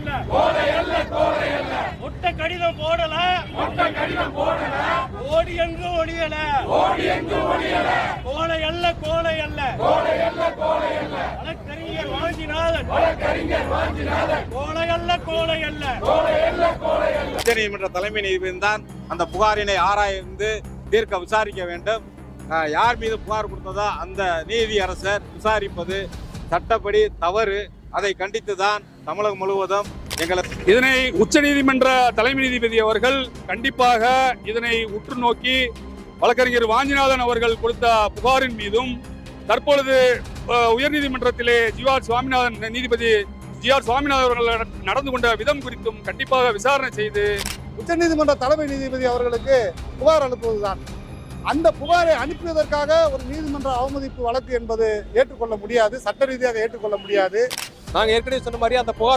அல்ல கோழை அல்ல கோழை அல்ல முட்டை கடிதம் போடல. முட்டை கடிதம் போடல. ஓடி எங்கு ஒளியல ஓடி எங்கு ஒளியல கோழை அல்ல கோழை அல்ல கோழை அல்ல கோழை அல்ல வழக்கறிஞர் வாஞ்சிநாதன். வழக்கறிஞர் வாஞ்சிநாதன். கோழை அல்ல கோழை அல்ல கோழை அல்ல கோழை அல்ல உச்சநீதிமன்ற தலைமை நீதிபதி தான் அந்த புகாரினை ஆராய்ந்து தீர்க்க விசாரிக்க வேண்டும். யார் மீது புகார் கொடுத்ததோ அந்த நீதி அரசர் விசாரிப்பது சட்டப்படி தவறு. அதை கண்டித்து தான் தமிழகம் முழுவதும் எங்களை இதனை உச்சநீதிமன்ற தலைமை நீதிபதி அவர்கள் கண்டிப்பாக இதனை உற்று நோக்கி வழக்கறிஞர் வாஞ்சிநாதன் அவர்கள் கொடுத்த புகாரின் மீதும் தற்பொழுது உயர்நீதிமன்றத்திலே ஜி ஆர் சுவாமிநாதன் நீதிபதி ஜி ஆர் சுவாமிநாதன் அவர்கள் நடந்து கொண்ட விதம் குறித்தும் கண்டிப்பாக விசாரணை செய்து உச்சநீதிமன்ற தலைமை நீதிபதி அவர்களுக்கு புகார் அனுப்புவதுதான். அந்த புகாரை அனுப்பியதற்காக ஒரு நீதிமன்ற அவமதிப்பு வழக்கு என்பது ஏற்றுக்கொள்ள முடியாது சட்ட ரீதியாக ஏற்றுக்கொள்ள முடியாது. நாங்கள் ஏற்கனவே சொன்ன மாதிரி அந்த புகார்